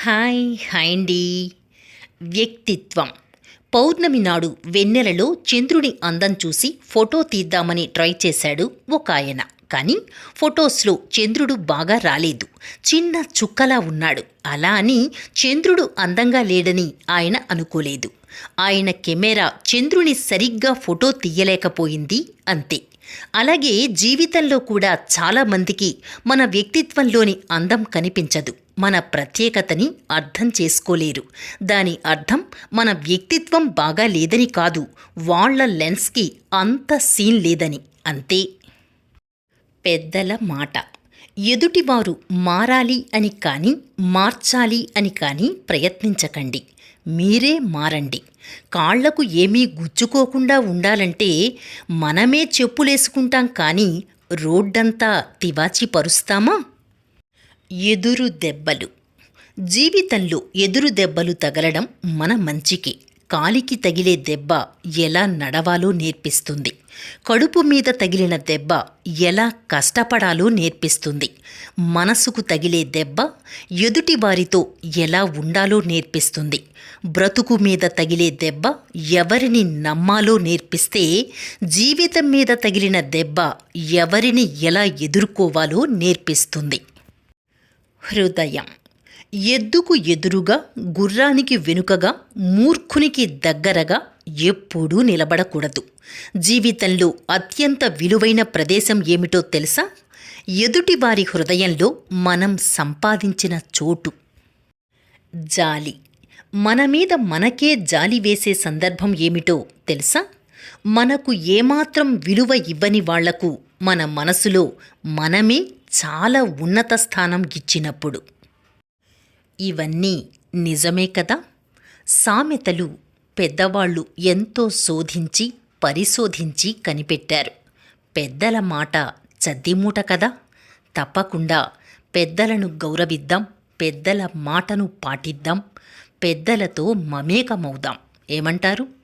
Hi hi అండి. వ్యక్తిత్వం. పౌర్ణమి నాడు వెన్నెలలో చంద్రుడి అందం చూసి ఫోటో తీద్దామని ట్రై చేశాడు ఒక ఆయన. కానీ ఫొటోస్లో చంద్రుడు బాగా రాలేదు. చిన్న చుక్కలా ఉన్నాడు. అలా అని చంద్రుడు అందంగా లేడని ఆయన అనుకోలేదు. ఆయన కెమెరా చంద్రుని సరిగ్గా ఫోటో తీయలేకపోయింది అంతే. అలాగే జీవితంలో కూడా చాలామందికి మన వ్యక్తిత్వంలోని అందం కనిపించదు. మన ప్రత్యేకతని అర్థం చేసుకోలేరు. దాని అర్థం మన వ్యక్తిత్వం బాగా లేదని కాదు వాళ్ళ లెన్స్కి అంత సీన్ లేదని. అంతే. పెద్దల మాట. ఎదుటివారు మారాలి అని కానీ మార్చాలి అని కానీ ప్రయత్నించకండి. మీరే మారండి. కాళ్ళకు ఏమీ గుచ్చుకోకుండా ఉండాలంటే మనమే చెప్పులేసుకుంటాం కానీ రోడ్డంతా తివాచి పరుస్తామా? ఎదురు దెబ్బలు. జీవితంలో ఎదురు దెబ్బలు తగలడం మన మంచికి. కాలికి తగిలే దెబ్బ ఎలా నడవాలో నేర్పిస్తుంది. కడుపు మీద తగిలిన దెబ్బ ఎలా కష్టపడాలో నేర్పిస్తుంది. మనసుకు తగిలే దెబ్బ ఎదుటి వారితో ఎలా ఉండాలో నేర్పిస్తుంది. బ్రతుకు మీద తగిలే దెబ్బ ఎవరిని నమ్మాలో నేర్పిస్తే జీవితం మీద తగిలిన దెబ్బ ఎవరిని ఎలా ఎదుర్కోవాలో నేర్పిస్తుంది. హృదయం ఎద్దుకు ఎదురుగా గుర్రానికి వెనుకగా మూర్ఖునికి దగ్గరగా ఎప్పుడూ నిలబడకూడదు. జీవితంలో అత్యంత విలువైన ప్రదేశం ఏమిటో తెలుసా? ఎదుటివారి హృదయంలో మనం సంపాదించిన చోటు. జాలి. మన మీద మనకే జాలి వేసే సందర్భం ఏమిటో తెలుసా? మనకు ఏమాత్రం విలువ ఇవ్వని వాళ్ళకు మన మనసులో మనమే చాలా ఉన్నత స్థానం ఇచ్చినప్పుడు. ఇవన్నీ నిజమే కదా? సామెతలు పెద్దవాళ్ళు ఎంతో శోధించి పరిశోధించి కనిపెట్టారు. పెద్దల మాట చద్దిమూట కదా? తప్పకుండా పెద్దలను గౌరవిద్దాం పెద్దల మాటను పాటిద్దాం పెద్దలతో మమేకమవుదాం. ఏమంటారు?